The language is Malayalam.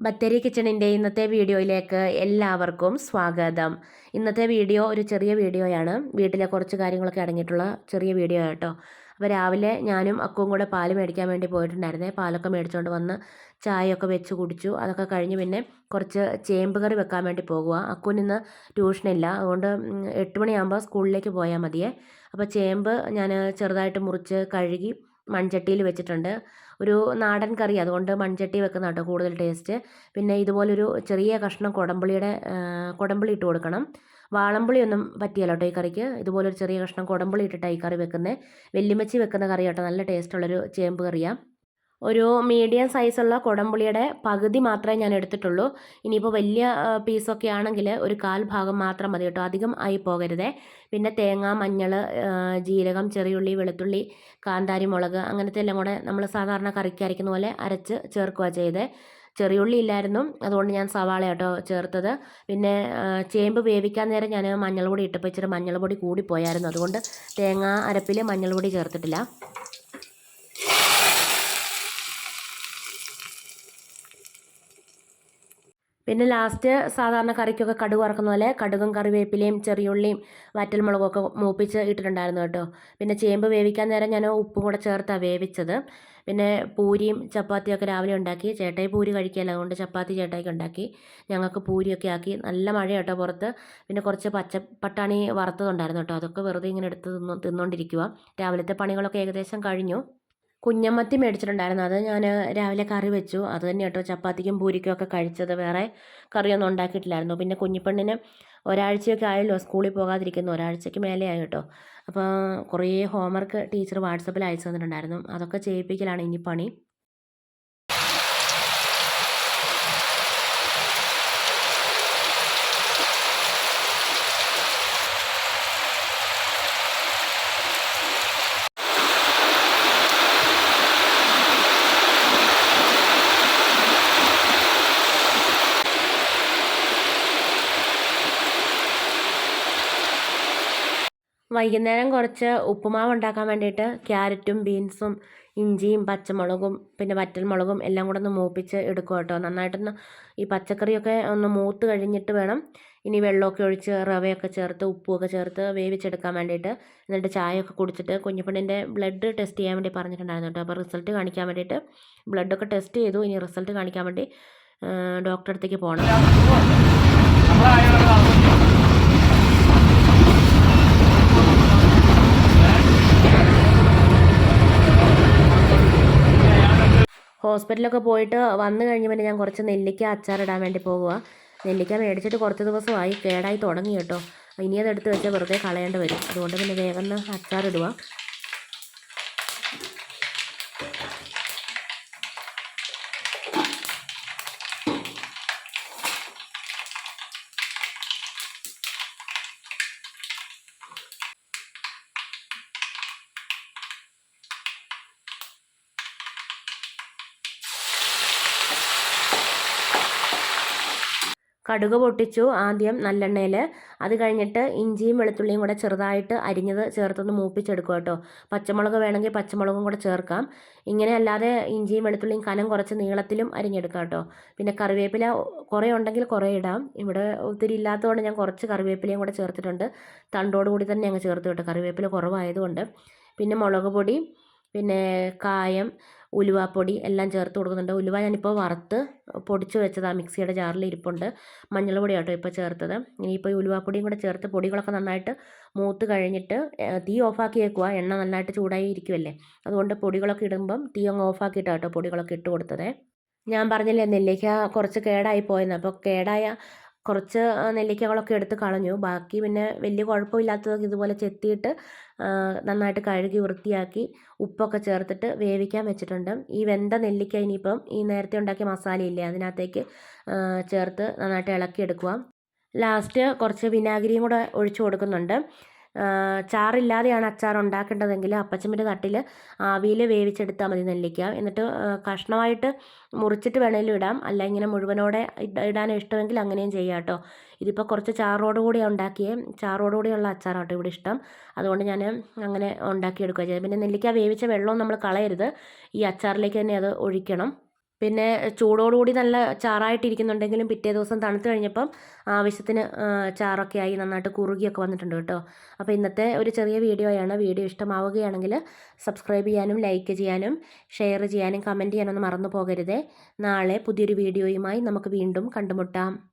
ബത്തേരി കിച്ചണിന്റെ ഇന്നത്തെ വീഡിയോയിലേക്ക് എല്ലാവർക്കും സ്വാഗതം. ഇന്നത്തെ വീഡിയോ ഒരു ചെറിയ വീഡിയോയാണ്. വീട്ടിലെ കുറച്ച് കാര്യങ്ങളൊക്കെ അടങ്ങിയിട്ടുള്ള ചെറിയ വീഡിയോ കേട്ടോ. അപ്പോൾ രാവിലെ ഞാനും അക്കവും കൂടെ പാൽ മേടിക്കാൻ വേണ്ടി പോയിട്ടുണ്ടായിരുന്നേ. പാലൊക്കെ മേടിച്ചുകൊണ്ട് വന്ന് ചായയൊക്കെ വെച്ച് കുടിച്ചു. അതൊക്കെ കഴിഞ്ഞ് പിന്നെ കുറച്ച് ചേമ്പ് കറി വെക്കാൻ വേണ്ടി പോകുക അക്കുവിന് ഇന്ന് ട്യൂഷനില്ല. അതുകൊണ്ട് എട്ട് മണിയാകുമ്പോൾ സ്കൂളിലേക്ക് പോയാൽ മതിയേ. അപ്പോൾ ചേമ്പ് ഞാൻ ചെറുതായിട്ട് മുറിച്ച് കഴുകി മൺചട്ടിയിൽ വെച്ചിട്ടുണ്ട്. ഒരു നാടൻ കറി അതുകൊണ്ട് മൺചട്ടി വെക്കുന്ന കേട്ടോ കൂടുതൽ ടേസ്റ്റ്. പിന്നെ ഇതുപോലൊരു ചെറിയ കഷ്ണം കുടംപുളിയുടെ കുടംപുളി ഇട്ട് കൊടുക്കണം. വാളംപുളിയൊന്നും പറ്റിയല്ലോ കേട്ടോ ഈ കറിക്ക്? ഇതുപോലൊരു ചെറിയ കഷ്ണം കുടംപുളി ഇട്ടിട്ടാണ് ഈ കറി വെക്കുന്നത് വെല്ലിമച്ചി വെക്കുന്ന കറി കേട്ടോ നല്ല ടേസ്റ്റുള്ളൊരു ചേമ്പ് കറിയാണ് ഒരു മീഡിയം സൈസുള്ള കുടംപുളിയുടെ പകുതി മാത്രമേ ഞാൻ എടുത്തിട്ടുള്ളൂ. ഇനിയിപ്പോൾ വലിയ പീസൊക്കെ ആണെങ്കിൽ ഒരു കാൽ ഭാഗം മാത്രം മതി കേട്ടോ. അധികം ആയി പോകരുതേ. പിന്നെ തേങ്ങ മഞ്ഞൾ ജീരകം ചെറിയുള്ളി വെളുത്തുള്ളി കാന്താരി മുളക് അങ്ങനത്തെ എല്ലാം കൂടെ നമ്മൾ സാധാരണ കറിക്ക് അരയ്ക്കുന്ന പോലെ അരച്ച് ചേർക്കുക ചെയ്തേ. ചെറിയുള്ളി ഇല്ലായിരുന്നു. അതുകൊണ്ട് ഞാൻ സവാള കേട്ടോ ചേർത്തത്. പിന്നെ ചേമ്പ് വേവിക്കാൻ നേരം ഞാൻ മഞ്ഞൾ പൊടി ഇട്ടപ്പോൾ ഇച്ചിരി മഞ്ഞൾ പൊടി കൂടിപ്പോയായിരുന്നു അതുകൊണ്ട് തേങ്ങ അരപ്പിൽ മഞ്ഞൾ പൊടി ചേർത്തിട്ടില്ല. പിന്നെ ലാസ്റ്റ് സാധാരണ കറിക്കൊക്കെ കടുക് വറക്കുന്ന പോലെ കടുകും കറിവേപ്പിലയും ചെറിയുള്ളിയും വറ്റൽമുളകൊക്കെ മൂപ്പിച്ച് ഇട്ടിട്ടുണ്ടായിരുന്നു കേട്ടോ. പിന്നെ ചേമ്പ് വേവിക്കാൻ നേരം ഞാൻ ഉപ്പും കൂടെ ചേർത്താണ് വേവിച്ചത്. പിന്നെ പൂരിയും ചപ്പാത്തിയൊക്കെ രാവിലെ ഉണ്ടാക്കി. ചേട്ടായി പൂരി കഴിക്കുകയല്ല അതുകൊണ്ട് ചപ്പാത്തി ചേട്ടായിക്ക് ഉണ്ടാക്കി. ഞങ്ങൾക്ക് പൂരിയൊക്കെ ആക്കി. നല്ല മഴ കേട്ടോ പുറത്ത്. പിന്നെ കുറച്ച് പച്ച പട്ടാണി വറുത്തതുണ്ടായിരുന്നു കേട്ടോ. അതൊക്കെ വെറുതെ ഇങ്ങനെ എടുത്ത് തിന്നു തിന്നുകൊണ്ടിരിക്കുക രാവിലത്തെ പണികളൊക്കെ ഏകദേശം കഴിഞ്ഞു. കുഞ്ഞമ്മത്തി മേടിച്ചിട്ടുണ്ടായിരുന്നു. അത് ഞാൻ രാവിലെ കറി വെച്ചു. അത് തന്നെ കേട്ടോ. ചപ്പാത്തിക്കും പൂരിക്കും ഒക്കെ കഴിച്ചത്. വേറെ കറിയൊന്നും ഉണ്ടാക്കിയിട്ടില്ലായിരുന്നു. പിന്നെ കുഞ്ഞിപ്പെണ്ണിന് ഒരാഴ്ചയൊക്കെ ആയല്ലോ സ്കൂളിൽ പോകാതിരിക്കുന്നു. ഒരാഴ്ചയ്ക്ക് മേലെ ആയി കേട്ടോ. അപ്പോൾ കുറേ ഹോംവർക്ക് ടീച്ചർ വാട്സപ്പിൽ അയച്ചു തന്നിട്ടുണ്ടായിരുന്നു. അതൊക്കെ ചെയ്യിപ്പിക്കലാണ് ഇനി പണി. വൈകുന്നേരം കുറച്ച് ഉപ്പുമാവ് ഉണ്ടാക്കാൻ വേണ്ടിയിട്ട് ക്യാരറ്റും ബീൻസും ഇഞ്ചിയും പച്ചമുളകും പിന്നെ വറ്റൽമുളകും എല്ലാം കൂടെ ഒന്ന് മൂപ്പിച്ച് എടുക്കും കേട്ടോ. നന്നായിട്ടൊന്ന് ഈ പച്ചക്കറിയൊക്കെ ഒന്ന് മൂത്ത് കഴിഞ്ഞിട്ട് വേണം ഇനി വെള്ളമൊക്കെ ഒഴിച്ച് റവയൊക്കെ ചേർത്ത് ഉപ്പുമൊക്കെ ചേർത്ത് വേവിച്ചെടുക്കാൻ വേണ്ടിയിട്ട്. എന്നിട്ട് ചായയൊക്കെ കുടിച്ചിട്ട് കുഞ്ഞുപെണ്ണിന്റെ ബ്ലഡ് ടെസ്റ്റ് ചെയ്യാൻ വേണ്ടി പറഞ്ഞിട്ടുണ്ടായിരുന്നു കേട്ടോ. അപ്പോൾ റിസൾട്ട് കാണിക്കാൻ വേണ്ടിയിട്ട് ബ്ലഡൊക്കെ ടെസ്റ്റ് ചെയ്തു. ഇനി റിസൾട്ട് കാണിക്കാൻ വേണ്ടി ഡോക്ടറെ അടുത്തേക്ക് പോകണം. ഹോസ്പിറ്റലൊക്കെ പോയിട്ട് വന്നു കഴിഞ്ഞ് പിന്നെ ഞാൻ കുറച്ച് നെല്ലിക്ക അച്ചാറിടാൻ വേണ്ടി പോകുക നെല്ലിക്ക മേടിച്ചിട്ട് കുറച്ച് ദിവസമായി കേടായി തുടങ്ങി കേട്ടോ. ഇനി അത് എടുത്ത് വെച്ചാൽ വെറുതെ കളയേണ്ടി വരും. അതുകൊണ്ട് പിന്നെ വേഗം അച്ചാറിടുക കടുക് പൊട്ടിച്ചു ആദ്യം നല്ലെണ്ണയിൽ അത് കഴിഞ്ഞിട്ട് ഇഞ്ചിയും വെളുത്തുള്ളിയും കൂടെ ചെറുതായിട്ട് അരിഞ്ഞത് ചേർത്തൊന്ന് മൂപ്പിച്ചെടുക്കുക കേട്ടോ. പച്ചമുളക് വേണമെങ്കിൽ പച്ചമുളകും കൂടെ ചേർക്കാം. ഇങ്ങനെ അല്ലാതെ ഇഞ്ചിയും വെളുത്തുള്ളിയും കനം കുറച്ച് നീളത്തിലും അരിഞ്ഞെടുക്കാം കേട്ടോ. പിന്നെ കറിവേപ്പില കുറേ ഉണ്ടെങ്കിൽ കുറേ ഇടാം. ഇവിടെ ഒത്തിരി ഇല്ലാത്തതുകൊണ്ട് ഞാൻ കുറച്ച് കറിവേപ്പിലയും കൂടെ ചേർത്തിട്ടുണ്ട്. തണ്ടോട് കൂടി തന്നെ അങ്ങ് ചേർത്ത് കേട്ടോ. കറിവേപ്പില കുറവായതുകൊണ്ട്. പിന്നെ മുളക് പൊടി പിന്നെ കായം ഉലുവാപ്പൊടി എല്ലാം ചേർത്ത് കൊടുക്കുന്നുണ്ട്. ഉലുവ ഞാനിപ്പോൾ വറുത്ത് പൊടിച്ച് വെച്ചതാണ് മിക്സിയുടെ ജാറിൽ ഇരിപ്പുണ്ട്. മഞ്ഞൾപ്പൊടി ആട്ടോ ഇപ്പോൾ ചേർത്തത് ഇനിയിപ്പോൾ ഉലുവാപ്പൊടിയും കൂടെ ചേർത്ത് പൊടികളൊക്കെ നന്നായിട്ട് മൂത്ത് കഴിഞ്ഞിട്ട് തീ ഓഫാക്കി വെക്കുക എണ്ണ നന്നായിട്ട് ചൂടായി ഇരിക്കുമല്ലേ അതുകൊണ്ട് പൊടികളൊക്കെ ഇടുമ്പം തീ അങ്ങ് ഓഫാക്കിയിട്ടാണ് കേട്ടോ പൊടികളൊക്കെ ഇട്ട് കൊടുത്തത്. ഞാൻ പറഞ്ഞില്ലേ നെല്ലിക്ക കുറച്ച് കേടായി പോയെന്ന്. അപ്പോൾ കേടായ കുറച്ച് നെല്ലിക്കകളൊക്കെ എടുത്ത് കളഞ്ഞു. ബാക്കി പിന്നെ വലിയ കുഴപ്പമില്ലാത്തതൊക്കെ ഇതുപോലെ ചെത്തിയിട്ട് നന്നായിട്ട് കഴുകി വൃത്തിയാക്കി ഉപ്പൊക്കെ ചേർത്തിട്ട് വേവിക്കാൻ വെച്ചിട്ടുണ്ട്. ഈ വെന്ത നെല്ലിക്ക ഇനിയിപ്പം ഈ നേരത്തെ ഉണ്ടാക്കിയ മസാലയില്ലേ അതിനകത്തേക്ക് ചേർത്ത് നന്നായിട്ട് ഇളക്കിയെടുക്കുക. ലാസ്റ്റ് കുറച്ച് വിനാഗിരിയും കൂടെ ഒഴിച്ചു കൊടുക്കുന്നുണ്ട്. ചാറില്ലാതെയാണ് അച്ചാർ ഉണ്ടാക്കേണ്ടതെങ്കിൽ അപ്പച്ചമ്മിന്റെ തട്ടിൽ ആവിയിൽ വേവിച്ചെടുത്താൽ മതി നെല്ലിക്ക. എന്നിട്ട് കഷ്ണമായിട്ട് മുറിച്ചിട്ട് വേണമെങ്കിലും ഇടാം. അല്ല ഇങ്ങനെ മുഴുവനോടെ ഇട- ഇടാൻ ഇഷ്ടമെങ്കിൽ അങ്ങനെയും ചെയ്യാം കേട്ടോ. ഇതിപ്പോൾ കുറച്ച് ചാറോടുകൂടി ഉണ്ടാക്കിയേ. ചാറോടുകൂടിയുള്ള അച്ചാറാണ് കേട്ടോ ഇവിടെ ഇഷ്ടം. അതുകൊണ്ട് ഞാൻ അങ്ങനെ ഉണ്ടാക്കിയെടുക്കുക ചെയ്തത്. പിന്നെ നെല്ലിക്ക വേവിച്ച വെള്ളവും നമ്മൾ കളയരുത്. ഈ അച്ചാറിലേക്ക് തന്നെ അത് ഒഴിക്കണം. പിന്നെ ചൂടോടുകൂടി നല്ല ചാറായിട്ടിരിക്കുന്നുണ്ടെങ്കിലും പിറ്റേ ദിവസം തണുത്ത് കഴിഞ്ഞപ്പം ആവശ്യത്തിന് ചാറൊക്കെ ആയി നന്നായിട്ട് കുറുകിയൊക്കെ വന്നിട്ടുണ്ട് കേട്ടോ. അപ്പോൾ ഇന്നത്തെ ഒരു ചെറിയ വീഡിയോ ആണ്. വീഡിയോ ഇഷ്ടമാവുകയാണെങ്കിൽ സബ്സ്ക്രൈബ് ചെയ്യാനും ലൈക്ക് ചെയ്യാനും ഷെയർ ചെയ്യാനും കമന്റ് ചെയ്യാനൊന്നും മറന്നു പോകരുതേ. നാളെ പുതിയൊരു വീഡിയോയുമായി നമുക്ക് വീണ്ടും കണ്ടുമുട്ടാം.